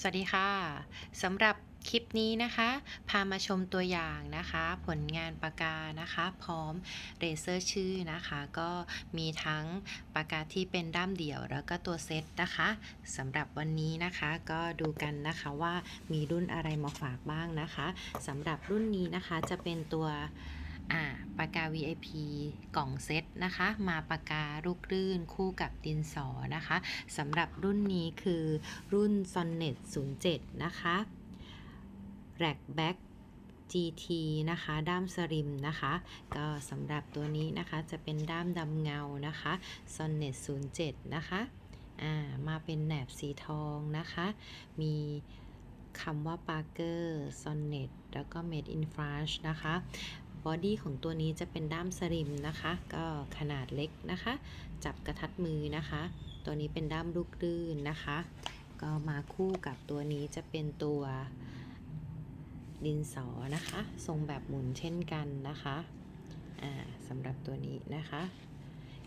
สวัสดีค่ะสำหรับคลิปนี้นะคะ พามาชมตัวอย่างนะคะ ผลงานปากกานะคะ พร้อมเรเซอร์ชื่อนะคะ ก็มีทั้งปากกาที่เป็นด้ามเดี่ยว แล้วก็ตัวเซตนะคะสำหรับวันนี้นะคะก็ดูกันนะคะว่ามีรุ่นอะไรมาฝากบ้างนะคะสำหรับรุ่นนี้นะคะจะเป็นตัว อ่าปากกา VIP กล่องเซตนะคะ มาปากกาลูกลื่นคู่กับดินสอนะคะสำหรับรุ่นนี้คือรุ่น Sonnet 07 นะคะ Rack Back GT นะคะ ด้ามสริมนะคะ ก็สำหรับตัวนี้นะคะจะเป็นด้ามดำเงานะคะ Sonnet 07 นะคะอ่ามาเป็นแหนบสีทองนะคะ มีคำว่า Parker Sonnet แล้วก็ Made in France นะคะ บอดี้ของตัวนี้จะเป็นด้ามสริมนะคะ ก็ขนาดเล็กนะคะ จับกระทัดมือนะคะ ตัวนี้เป็นด้ามลูกลื่นนะคะ ก็มาคู่กับตัวนี้จะเป็นตัวดินสอนะคะ ทรงแบบหมุนเช่นกันนะคะอ่าสำหรับตัวนี้นะคะ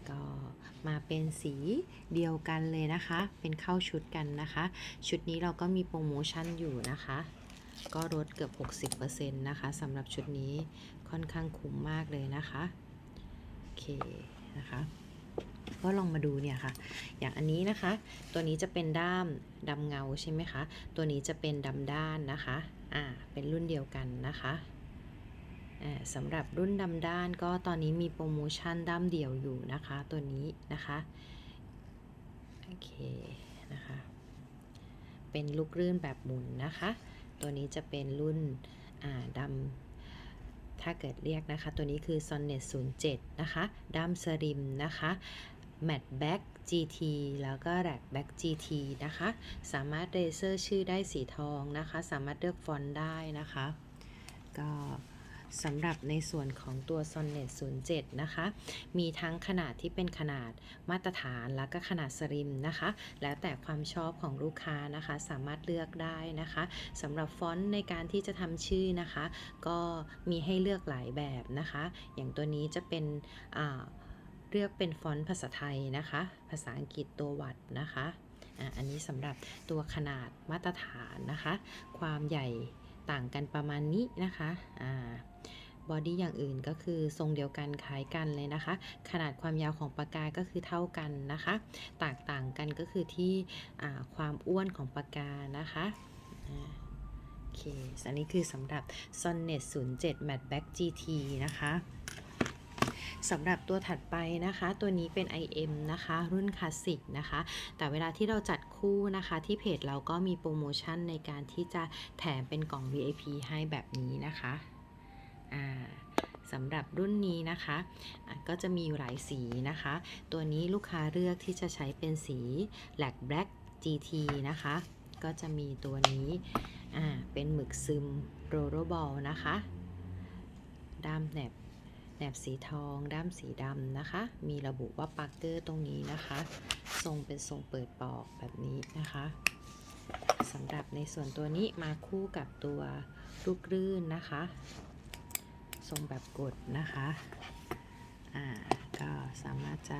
ก็มาเป็นสีเดียวกันเลยนะคะ เป็นเข้าชุดกันนะคะ ชุดนี้เราก็มีโปรโมชั่นอยู่นะคะ ก็ลดเกือบ 60%นะคะสำหรับชุดนี้ ค่อนข้างคุ้มมากเลยนะคะโอเคนะคะก็ลองมาดูเนี่ยค่ะ อย่างอันนี้นะคะ ตัวนี้จะเป็นด้ามดำเงาใช่ไหมคะ ตัวนี้จะเป็นดำด้านนะคะ อ่า เป็นรุ่นเดียวกันนะคะ อ่าสำหรับรุ่นดำด้านก็ตอนนี้มีโปรโมชั่นด้ามเดี่ยวอยู่นะคะ ตัวนี้นะคะ โอเคนะคะ เป็นลูกรื่นแบบหมุนนะคะ ตัวนี้จะเป็นรุ่น อ่าดำ ถ้าเกิดเรียกนะคะ ตัวนี้คือ Sonnet 07 นะคะดัมสริมนะคะ Matte Back GT แล้วก็ Rack Back GT นะคะ สามารถเรเซอร์ชื่อได้สีทองนะคะ สามารถเลือกฟอนต์ได้นะคะ ก็ สำหรับในส่วนของตัว Sonnet 07 นะคะ มีทั้งขนาดที่เป็นขนาดมาตรฐานแล้วก็ขนาดสริมนะคะ แล้วแต่ความชอบของลูกค้านะคะ สามารถเลือกได้นะคะสำหรับฟอนต์ในการที่จะทำชื่อนะคะ ก็มีให้เลือกหลายแบบนะคะ อย่างตัวนี้จะเป็นเลือกเป็นฟอนต์ภาษาไทยนะคะ ภาษาอังกฤษตัววัดนะคะอันนี้สำหรับตัวขนาดมาตรฐานนะคะ ความใหญ่ ต่างกันประมาณนี้นะคะอ่าบอดี้อย่างอื่นก็คือทรงเดียวกันคล้ายกันเลยนะคะ ขนาดความยาวของปากกาก็คือเท่ากันนะคะ แตกต่างกันก็คือที่ความอ้วนของปากกานะคะโอเคอันนี้คือสำหรับ Sonnet 07 Matte Back GT นะคะสำหรับตัวถัดไปนะคะ ตัวนี้เป็น IM นะคะ รุ่นคลาสสิกนะคะ แต่เวลาที่เราจัด คู่นะคะ ที่เพจเราก็มีโปรโมชั่นในการที่จะแถมเป็นกล่อง VIP ให้แบบนี้นะคะอ่าสำหรับรุ่นนี้นะคะะก็จะมีหลายสีนะคะ ตัวนี้ลูกค้าเลือกที่จะใช้เป็นสี Black Black GT นะคะ ก็จะมีตัวนี้เป็นหมึกซึมโรโรบอลนะคะด้ามแหนบ แหนบสีทองด้ามสีดำนะคะ มีระบุว่าปาร์เกอร์ตรงนี้นะคะ ทรงเป็นทรงเปิดปอกแบบนี้นะคะสำหรับในส่วนตัวนี้มาคู่กับตัวลูกรื่นนะคะ ทรงแบบกดนะคะอ่าก็สามารถจะ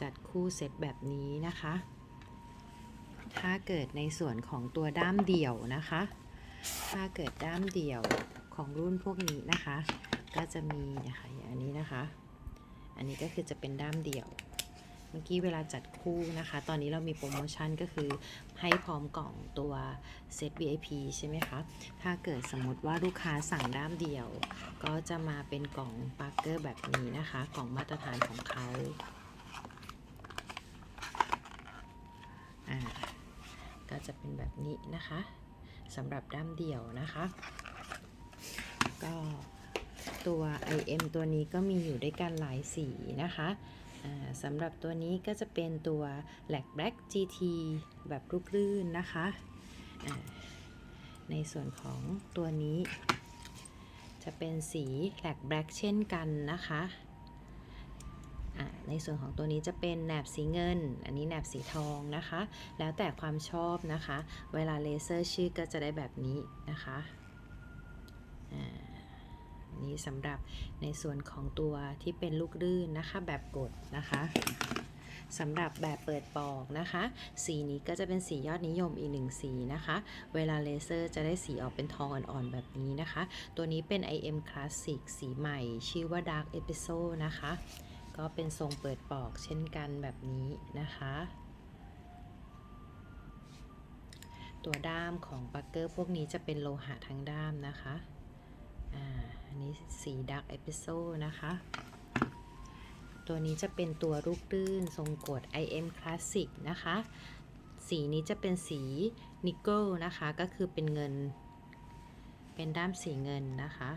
จัดคู่เซตแบบนี้นะคะ ถ้าเกิดในส่วนของตัวด้ามเดี่ยวนะคะ ถ้าเกิดด้ามเดี่ยวของรุ่นพวกนี้นะคะ ก็จะมีนะคะอย่างอันนี้นะคะ อันนี้ก็คือจะเป็นด้ามเดี่ยว เมื่อกี้เวลาจัดคู่นะคะ ตอนนี้เรามีโปรโมชั่นก็คือให้พร้อมกล่องตัวเซต VIP ใช่ไหมคะ ถ้าเกิดสมมติว่าลูกค้าสั่งด้ามเดี่ยว ก็จะมาเป็นกล่องปาร์เกอร์แบบนี้นะคะ กล่องมาตรฐานของเขาอ่าก็จะเป็นแบบนี้นะคะสำหรับด้ามเดี่ยวนะคะ ก็ ตัว IM ตัวนี้ก็มีอยู่ด้วยกันหลายสีนะคะสำหรับตัวนี้ก็จะเป็นตัว Black Black GT แบบลูกลื่นนะคะในส่วนของตัวนี้ จะเป็นสี Black Black เช่นกันนะคะในส่วนของตัวนี้จะเป็นแหนบสีเงิน อันนี้แหนบสีทองนะคะ แล้วแต่ความชอบนะคะ เวลาเลเซอร์ชื่อก็จะได้แบบนี้นะคะ อ่า นี้สำหรับในส่วนของตัวที่เป็นลูกลื่นนะคะ แบบกดนะคะสำหรับแบบเปิดปอกนะคะ สีนี้ก็จะเป็นสียอดนิยมอีกหนึ่งสีนะคะ เวลาเลเซอร์จะได้สีออกเป็นทองอ่อนๆแบบนี้นะคะ ตัวนี้เป็น IM Classic สีใหม่ ชื่อว่า Dark Episode นะคะ ก็เป็นทรงเปิดปอกเช่นกันแบบนี้นะคะตัวด้ามของปักเกอร์พวกนี้จะเป็นโลหะทั้งด้ามนะคะ อ่า อันนี้สี Dark Episode นะคะ ตัวนี้จะเป็นตัวลูกลื่นทรงกด IM Classic นะคะ สีนี้จะเป็นสีนิกเกิลนะคะ ก็คือเป็นเงิน เป็นด้ามสีเงินนะคะ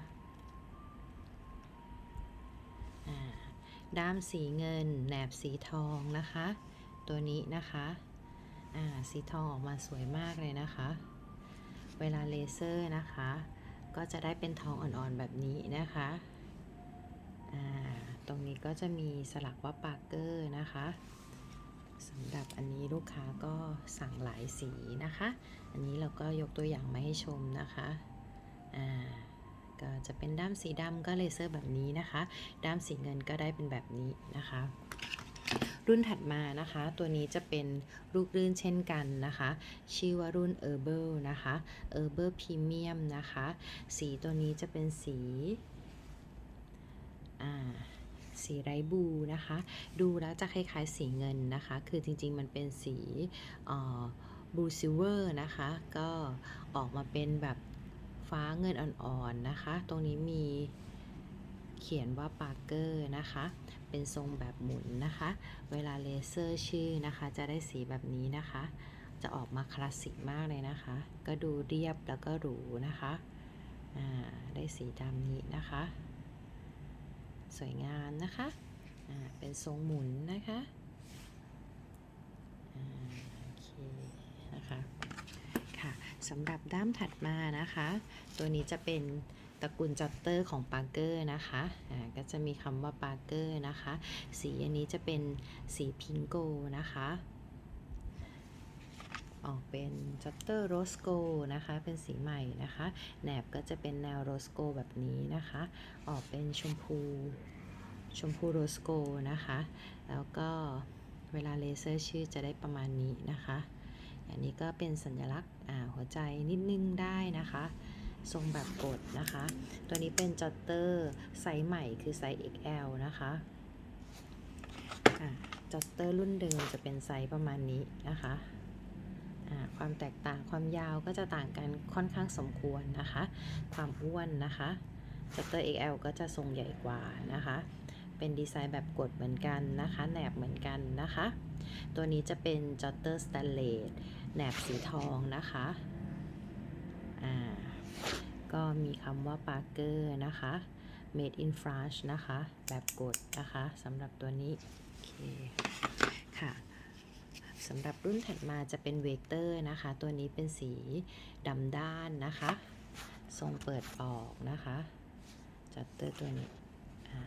ด้ามสีเงินแหนบสีทองนะคะ ตัวนี้นะคะอ่าสีทองออกมาสวยมากเลยนะคะ เวลาเลเซอร์นะคะ ก็จะได้เป็นทองอ่อนๆแบบนี้นะคะตรงนี้ก็จะมีสลักว่าปาร์เกอร์นะคะสำหรับอันนี้ลูกค้าก็สั่งหลายสีนะคะ อันนี้เราก็ยกตัวอย่างมาให้ชมนะคะอ่าก็จะเป็นด้ามสีดำก็เลเซอร์แบบนี้นะคะ ด้ามสีเงินก็ได้เป็นแบบนี้นะคะ รุ่นถัดมานะคะ ตัวนี้จะเป็นลูกลื่นเช่นกันนะคะ ชื่อว่ารุ่น Herbal นะคะ Herbal Premium นะคะ สีตัวนี้จะเป็นสีอ่าสีไรบูนะคะ ดูแล้วจะคล้ายๆสีเงินนะคะ คือจริงๆมันเป็นสีบลูซิเวอร์นะคะ ก็ออกมาเป็นแบบฟ้าเงินอ่อนๆนะคะ ตรงนี้มีเขียนว่าปาร์เกอร์นะคะ เป็นทรงแบบหมุนนะคะ เวลาเลเซอร์ชื่อนะคะ จะได้สีแบบนี้นะคะ จะออกมาคลาสสิกมากเลยนะคะ ก็ดูเรียบแล้วก็หรูนะคะอ่าได้สีดำนี้นะคะ สวยงามนะคะอ่าเป็นทรงหมุนนะคะอ่าโอเคนะคะค่ะ สำหรับด้ามถัดมานะคะ ตัวนี้จะเป็นตระกูลจัตเตอร์ของปาร์เกอร์นะคะอ่าก็จะมีคำว่าปาร์เกอร์นะคะ สีอันนี้จะเป็นสีพิงโกนะคะ ออกเป็นจัตเตอร์โรสโกนะคะ เป็นสีใหม่นะคะ แหนบก็จะเป็นแนวโรสโกแบบนี้นะคะ ออกเป็นชมพูชมพูโรสโกนะคะ แล้วก็เวลาเลเซอร์ชื่อจะได้ประมาณนี้นะคะ อันนี้ก็เป็นสัญลักษณ์หัวใจนิดนึงได้นะคะ ทรงแบบกดนะคะ ตัวนี้เป็นจอตเตอร์ไซส์ใหม่คือไซส์ XL นะคะจอตเตอร์รุ่นเดิมจะเป็นไซส์ประมาณนี้นะคะความแตกต่างความยาวก็จะต่างกันค่อนข้างสมควรนะคะ ความอ้วนนะคะจอตเตอร์ XL ก็จะทรงใหญ่กว่านะคะ เป็นดีไซน์แบบกดเหมือนกันนะคะแหนบเหมือนกันนะคะ ตัวนี้จะเป็นจอตเตอร์สแตนเลสแหนบสีทองนะคะอ่าก็มีคำว่า Parker นะคะ Made in France นะคะ แบบกดนะคะสำหรับตัวนี้โอเคค่ะสำหรับรุ่นถัดมาจะเป็นเวกเตอร์นะคะ ตัวนี้เป็นสีดำด้านนะคะ ทรงเปิดออกนะคะจัตเตอร์ตัวนี้อ่า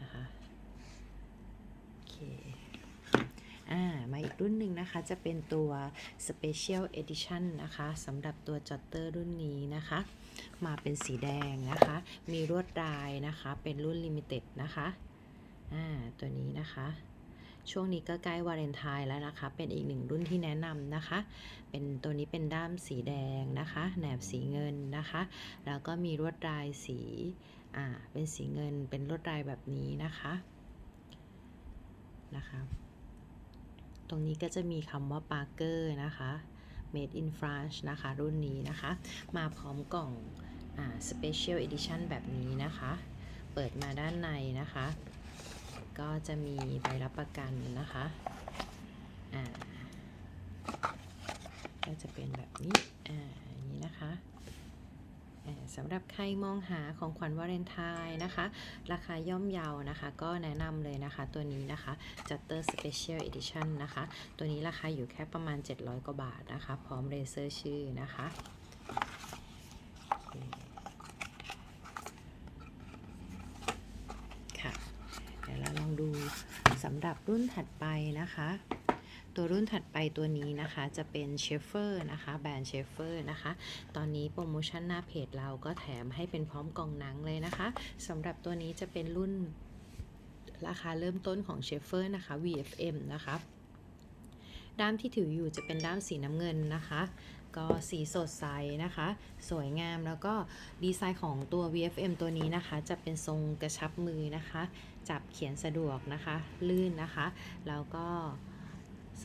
นะคะ โอเค อ่ามาอีกรุ่นหนึ่งนะคะจะเป็นตัว Special Edition นะคะสำหรับตัวจอตเตอร์รุ่นนี้นะคะ มาเป็นสีแดงนะคะ มีลวดลายนะคะ เป็นรุ่น Limited นะคะอ่าตัวนี้นะคะช่วงนี้ก็ใกล้วาเลนไทน์แล้วนะคะ เป็นอีกหนึ่งรุ่นที่แนะนำนะคะ เป็นตัวนี้เป็นด้ามสีแดงนะคะ แหนบสีเงินนะคะ แล้วก็มีลวดลายสี อ่า เป็นสีเงิน เป็นลวดลายแบบนี้นะคะ นะคะ ตรงนี้ก็จะมีคำว่า Parker นะคะ Made in France นะคะ รุ่นนี้นะคะ มาพร้อมกล่องอ่า Special Edition แบบนี้นะคะ เปิดมาด้านในนะคะ ก็จะมีใบรับประกันนะคะอ่าก็จะเป็นแบบนี้อ่าอย่างนี้นะคะ สำหรับใครมองหาของขวัญวาเลนไทน์นะคะ ราคาย่อมเยาวนะคะ ก็แนะนำเลยนะคะตัวนี้นะคะ Jutter Special Edition นะคะ ตัวนี้ราคาอยู่แค่ประมาณ 700 กว่าบาทนะคะ พร้อมเลเซอร์ชื่อนะคะค่ะ เดี๋ยวเราลองดูสำหรับรุ่นถัดไปนะคะ ตัวรุ่นถัดไปตัวนี้นะคะจะเป็นเชฟเฟอร์นะคะแบรนด์เชฟเฟอร์นะคะ ตอนนี้โปรโมชั่นหน้าเพจเราก็แถมให้เป็นพร้อมกล่องหนังเลยนะคะสำหรับตัวนี้จะเป็นรุ่นราคาเริ่มต้นของเชฟเฟอร์นะคะ VFM นะคะด้ามที่ถืออยู่จะเป็นด้ามสีน้ำเงินนะคะ ก็สีสดใสนะคะ สวยงามแล้วก็ดีไซน์ของตัว VFM ตัวนี้นะคะ จะเป็นทรงกระชับมือนะคะ จับเขียนสะดวกนะคะ ลื่นนะคะ แล้วก็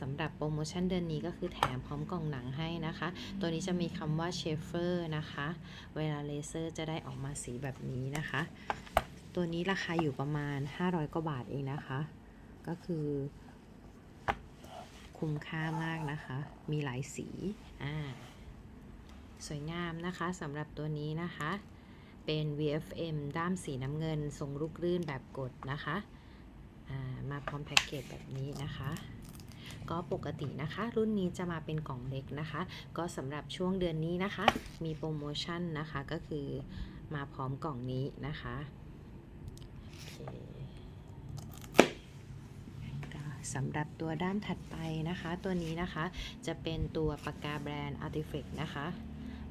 สำหรับโปรโมชั่นเดือนนี้ก็คือแถมพร้อมกล่องหนังให้นะคะ ตัวนี้จะมีคำว่าเชฟเฟอร์นะคะ เวลาเลเซอร์จะได้ออกมาสีแบบนี้นะคะ ตัวนี้ราคาอยู่ประมาณ 500 กว่าบาทเองนะคะ ก็คือคุ้มค่ามากนะคะ มีหลายสี อ่า สวยงามนะคะสำหรับตัวนี้นะคะ เป็น VFM ด้ามสีน้ำเงิน ทรงลูกลื่นแบบกดนะคะ อ่า มาพร้อมแพ็กเกจแบบนี้นะคะ ก็ปกตินะคะ รุ่นนี้จะมาเป็นกล่องเล็กนะคะ ก็สำหรับช่วงเดือนนี้นะคะ มีโปรโมชั่นนะคะก็คือมาพร้อมกล่องนี้นะคะสำหรับตัวด้านถัดไปนะคะ ตัวนี้นะคะจะเป็นตัวปากกาแบรนด์ Artifact นะคะ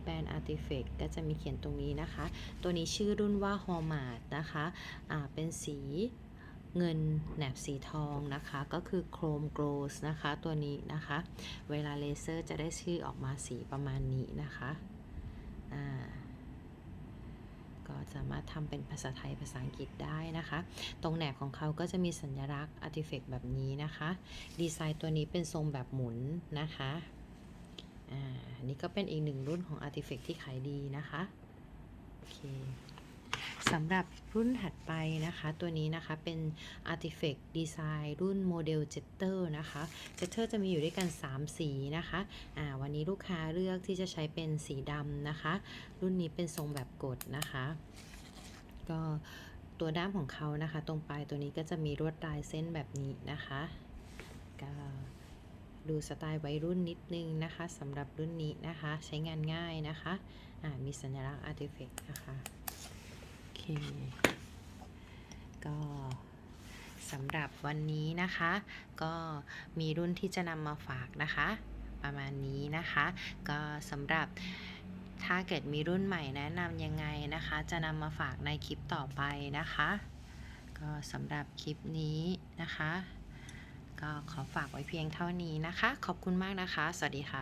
แบรนด์ Artifact ก็จะมีเขียนตรงนี้นะคะ ตัวนี้ชื่อรุ่นว่า h a l m a r t นะคะ อ่า เป็นสี เงินแหนบสีทองนะคะก็คือ Chrome Gloss นะคะตัวนี้นะคะ เวลาเลเซอร์จะได้ชื่อออกมาสีประมาณนี้นะคะอ่าก็สามารถทำเป็นภาษาไทยภาษาอังกฤษได้นะคะ ตรงแหนบของเขาก็จะมีสัญลักษณ์ Artifact แบบนี้นะคะ ดีไซน์ตัวนี้เป็นทรงแบบหมุนนะคะอ่าอันนี้ก็เป็นอีกหนึ่งรุ่นของ Artifact ที่ขายดีนะคะ โอเค สำหรับรุ่นถัดไปนะคะ ตัวนี้นะคะเป็น Artifact Design รุ่นโมเดล Jetter นะคะ Jetter จะมีอยู่ด้วยกัน 3 สีนะคะอ่าวันนี้ลูกค้าเลือกที่จะใช้เป็นสีดำนะคะ รุ่นนี้เป็นทรงแบบกดนะคะ ก็ตัวด้ามของเขานะคะ ตรงปลายตัวนี้ก็จะมีลวดลายเส้นแบบนี้นะคะก็ดูสไตล์วัยรุ่นนิดนึงนะคะสำหรับรุ่นนี้นะคะ ใช้งานง่ายนะคะอ่ามีสัญลักษณ์ Artifact นะคะ เค ก็สำหรับวันนี้นะคะ ก็มีรุ่นที่จะนำมาฝากนะคะ ประมาณนี้นะคะ ก็สำหรับถ้าเกิดมีรุ่นใหม่แนะนำยังไงนะคะ จะนำมาฝากในคลิปต่อไปนะคะ ก็สำหรับคลิปนี้นะคะ ก็ขอฝากไว้เพียงเท่านี้นะคะ ขอบคุณมากนะคะ สวัสดีค่ะ